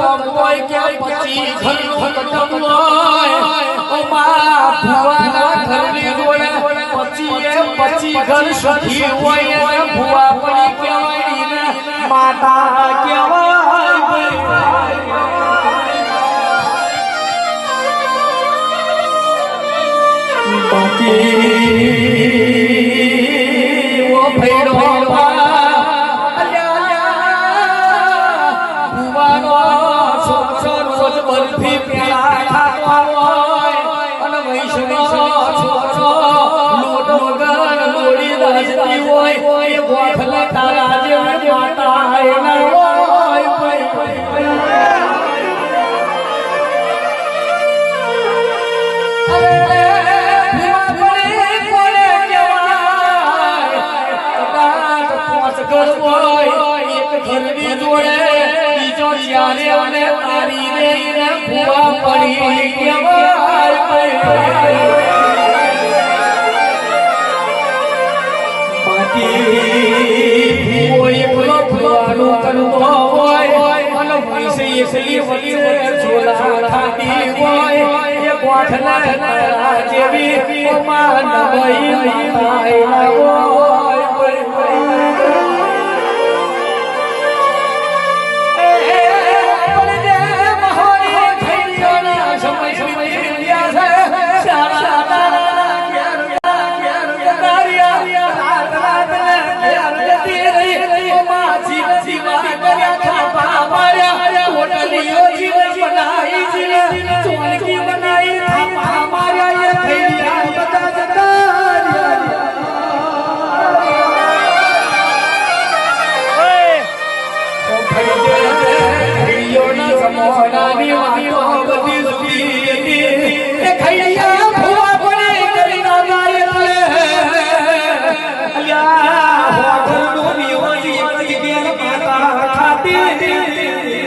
કદમ હોય કે પછી ઘરનું પછી હોય ને ભુવા પડી કહેવાય ને માતા કહેવાય બરફી પેલા ખાતો હોય અને વૈષ્ણવ છોકરો લોટ વગર મોડી દાસતી હોય એ ગોઠલા તારા જેવી માતા એના હોય અરે તારે અને તારી રે ભૂવા પડી કેવાય બાકી ભૂવો હોય અને પૈસે એકલી હોય એ કોઠના Hare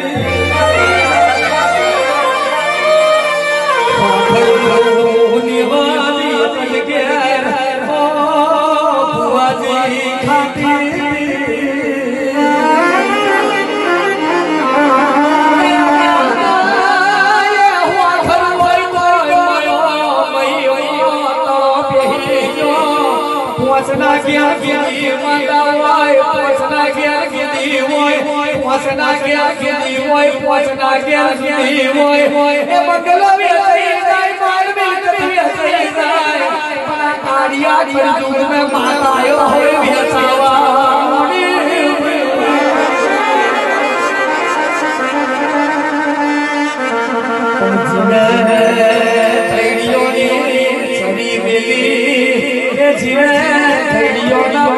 पहुंचना गया मंदा वाय वसना गया गिरी मोय वसना गया गिरी मोय वसना गया गिरी मोय ए मतलब ये सही जाय मार में कभी सही जाय पारिया पर दूर में मातायो होए भेसावा Yeah. Buongiorno.